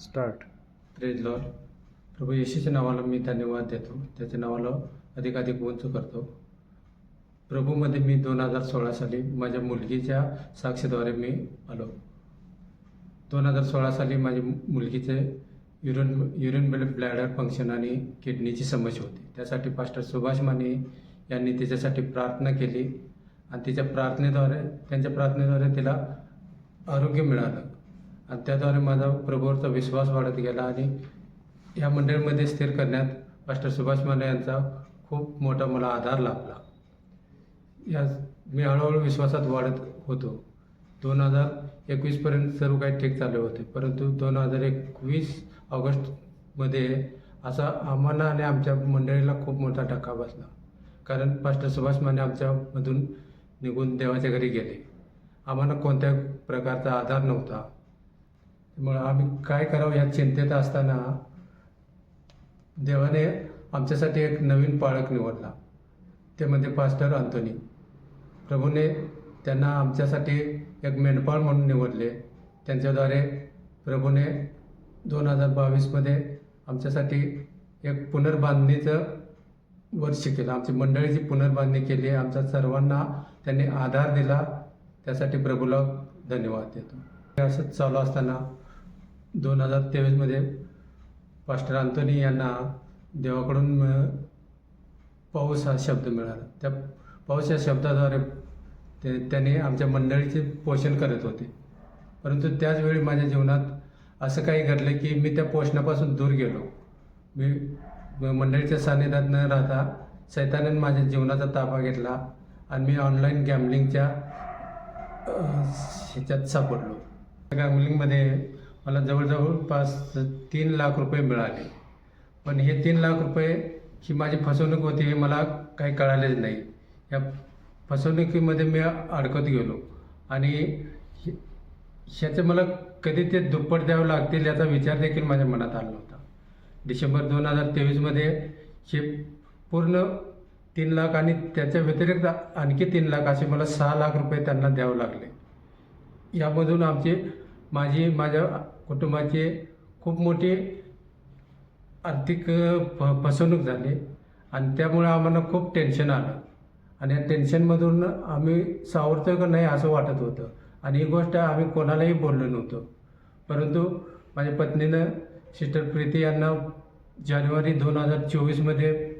Start praise Lord प्रभू येशूच्या नावाला मी धन्यवाद देतो. त्याच्या नावाला अधिकाधिक उंच करतो. प्रभूमध्ये मी दोन हजार सोळा साली माझ्या मुलगीच्या साक्षीद्वारे मी आलो. दोन हजार सोळा साली माझी मुलगीचे युरिन युरिन ब्लॅडर फंक्शन आणि किडनीची समस्या होती. त्यासाठी पास्टर सुभाष माने यांनी तिच्यासाठी प्रार्थना केली. आणि तिच्या प्रार्थनेद्वारे त्यांच्या प्रार्थनेद्वारे तिला आरोग्य मिळालं. आणि त्याद्वारे माझा प्रभूवरचा विश्वास वाढत गेला आणि या मंडळीमध्ये स्थिर करण्यात मास्टर सुभाष माने यांचा खूप मोठा मला आधार लाभला. या मी हळूहळू विश्वासात वाढत होतो. दोन हजार एकवीसपर्यंत सर्व काही ठीक चालू होते. परंतु दोन हजार एकवीस ऑगस्टमध्ये असा आम्हाला आणि आमच्या मंडळीला खूप मोठा धक्का बसला. कारण पास्टर सुभाष माने आमच्यामधून निघून देवाच्या घरी गेले. आम्हाला कोणत्या प्रकारचा आधार नव्हता. त्यामुळे आम्ही काय करावं या चिंतेत असताना देवाने आमच्यासाठी एक नवीन पाळक निवडला. ते म्हणजे पास्टर अंतोनी. प्रभूने त्यांना आमच्यासाठी एक मेंढपाळ म्हणून निवडले. त्यांच्याद्वारे प्रभूने दोन हजार बावीसमध्ये आमच्यासाठी एक पुनर्बांधणीचं वर्ष केलं. आमची मंडळीची पुनर्बांधणी केली आमच्या सर्वांना त्यांनी आधार दिला. त्यासाठी प्रभूला धन्यवाद देतो. असंच चालू असताना दोन हजार तेवीसमध्ये पास्टर अंतोनी यांना देवाकडून पाऊस हा शब्द मिळाला. त्या पाऊस या शब्दाद्वारे ते त्यांनी आमच्या मंडळीचे पोषण करत होते. परंतु त्याचवेळी माझ्या जीवनात असं काही घडलं की मी त्या पोषणापासून दूर गेलो. मी मंडळीच्या सानिध्यात न राहता सैतानाने माझ्या जीवनाचा ताबा घेतला आणि मी ऑनलाईन गॅमलिंगच्या ह्याच्यात सापडलो. गॅमलिंगमध्ये मला जवळजवळ पाच तीन लाख रुपये मिळाले. पण हे तीन लाख रुपये ही माझी फसवणूक होती हे मला काही कळालेच नाही. या फसवणुकीमध्ये मी अडकत गेलो आणि ह्याचं मला कधी ते दुप्पट द्यावं लागतील याचा विचार देखील माझ्या मनात आला होता. डिसेंबर दोन हजार तेवीसमध्ये हे पूर्ण तीन लाख आणि त्याच्या व्यतिरिक्त आणखी तीन लाख असे मला सहा लाख रुपये त्यांना द्यावं लागले. यामधून आमची माझी माझ्या कुटुंबाची खूप मोठी आर्थिक फ फसवणूक झाली. आणि त्यामुळे आम्हाला खूप टेन्शन आलं. आणि या टेन्शनमधून आम्ही सावरतो का नाही असं वाटत होतं. आणि ही गोष्ट आम्ही कोणालाही बोललो नव्हतो. परंतु माझ्या पत्नीनं सिस्टर प्रीती यांना जानेवारी दोन हजार चोवीसमध्ये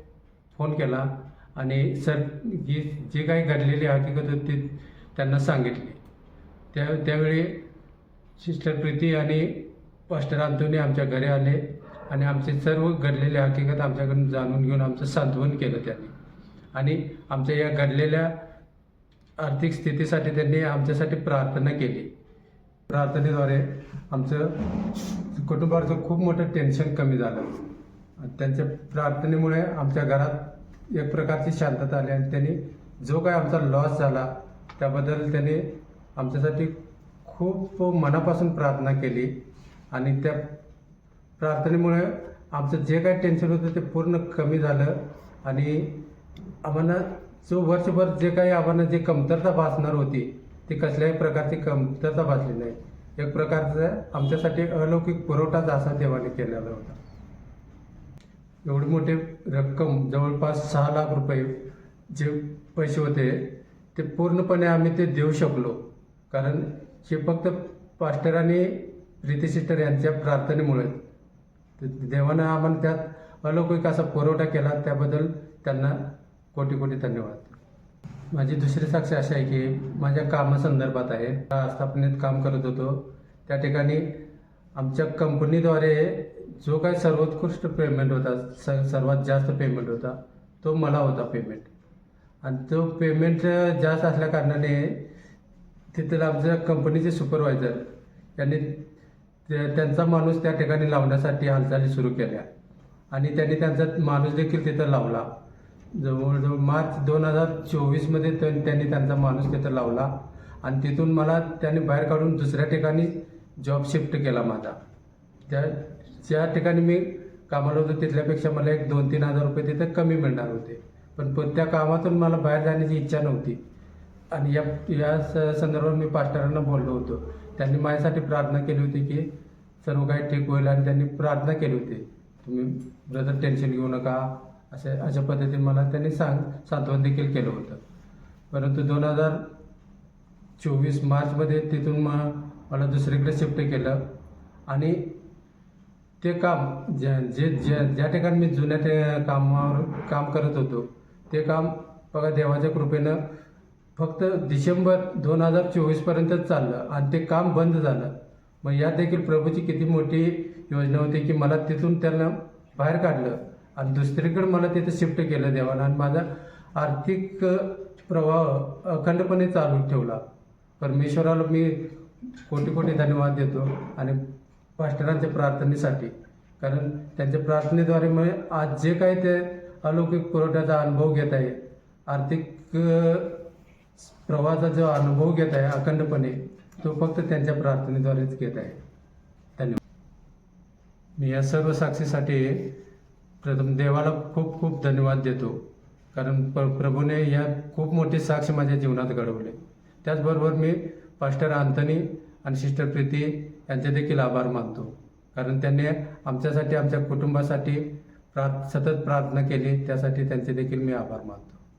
फोन केला. आणि सर ही जी काही घडलेली हकीकत होती त्यांना सांगितली. त्या त्यावेळी सिस्टर प्रीती आणि पास्टर अंतोनी आमच्या घरी आले आणि आमचे सर्व घडलेले हकीकत आमच्याकडून जाणून घेऊन आमचं सांत्वन केलं त्यांनी. आणि आमच्या या घडलेल्या आर्थिक स्थितीसाठी त्यांनी आमच्यासाठी प्रार्थना केली. प्रार्थनेद्वारे आमचं कुटुंबाचं खूप मोठं टेन्शन कमी झालं. त्यांच्या प्रार्थनेमुळे आमच्या घरात एक प्रकारची शांतता आली आणि त्यांनी जो काय आमचा लॉस झाला त्याबद्दल त्यांनी आमच्यासाठी खूप मनापासून प्रार्थना केली आणि त्या प्रार्थनेमुळे आमचं जे काही टेन्शन होतं ते पूर्ण कमी झालं आणि आम्हाला जो वर्षभर जे काही आम्हाला जे कमतरता भासणार होती ती कसल्याही प्रकारची कमतरता भासली नाही. एक प्रकारचा आमच्यासाठी अलौकिक पुरवठाच असा देवाने केलेला होता. एवढी मोठी रक्कम जवळपास सहा लाख रुपये जे पैसे होते ते पूर्णपणे आम्ही ते देऊ शकलो. कारण हे फक्त पास्टर आणि प्रीती सिस्टर यांच्या प्रार्थनेमुळे. देवानं आम्हाला त्यात अलौकिक असा पुरवठा केला त्याबद्दल त्यांना कोटी कोटी धन्यवाद. माझी दुसरी साक्ष अशी आहे की माझ्या कामासंदर्भात आहे. स्थापनेत काम करत होतो. त्या ठिकाणी आमच्या कंपनीद्वारे जो काही सर्वोत्कृष्ट पेमेंट होता स सर्वात जास्त पेमेंट होता तो मला होता पेमेंट आणि तो पेमेंट जास्त असल्या कारणाने तिथं आमच्या कंपनीचे सुपरवायझर यांनी त्यांचा माणूस त्या ठिकाणी लावण्यासाठी हालचाली सुरू केल्या. आणि त्यांनी त्यांचा माणूस देखील तिथं लावला. जवळजवळ मार्च दोन हजार चोवीसमध्ये त्यांनी त्यांचा माणूस तिथं लावला. आणि तिथून मला त्यांनी बाहेर काढून दुसऱ्या ठिकाणी जॉब शिफ्ट केला माझा. त्या ज्या ठिकाणी मी कामाला होतो तिथल्यापेक्षा मला एक दोन तीन हजार रुपये तिथं कमी मिळणार होते. पण पण त्या कामातून मला बाहेर जाण्याची इच्छा नव्हती. आणि या या स- संदर्भात मी पास्टरांना बोललो होतो. त्यांनी माझ्यासाठी प्रार्थना केली होती की सर्व काही ठीक होईल आणि त्यांनी प्रार्थना केली होती. तुम्ही ब्रदर टेन्शन घेऊ नका. असे अशा पद्धतीने मला त्यांनी सांग सांत्वन देखील केलं होतं. परंतु दोन हजार चोवीस मार्चमध्ये तिथून मग मला दुसरीकडे शिफ्ट केलं. आणि ते काम ज्या जे ज्या ज्या ठिकाणी मी जुन्या ते कामावर काम करत होतो ते काम बघा देवाच्या कृपेनं फक्त डिसेंबर दोन हजार चोवीसपर्यंतच चाललं आणि ते काम बंद झालं. मग यात देखील प्रभूची किती मोठी योजना होती की मला तिथून त्यांना बाहेर काढलं आणि दुसरीकडे मला तिथं शिफ्ट केलं देवानं आणि माझा आर्थिक प्रवाह अखंडपणे चालू ठेवला. परमेश्वराला मी कोटी कोटी धन्यवाद देतो आणि पास्टरांच्या प्रार्थनेसाठी. कारण त्यांच्या प्रार्थनेद्वारे मग आज जे काही ते अलौकिक पुरवठ्याचा अनुभव घेत आहे आर्थिक प्रवाहाचा जो अनुभव घेत आहे अखंडपणे. तो फक्त त्यांच्या प्रार्थनेद्वारेच घेत आहे. धन्यवाद. मी या सर्व साक्षीसाठी प्रथम देवाला खूप खूप धन्यवाद देतो. कारण प प्रभूने या खूप मोठी साक्ष माझ्या जीवनात घडवले. त्याचबरोबर मी पास्टर आंतनी आणि सिस्टर प्रीती यांचे देखील आभार मानतो. कारण त्यांनी आमच्यासाठी आमच्या कुटुंबासाठी प्रा सतत प्रार्थना केली. त्यासाठी त्यांचे देखील मी आभार मानतो.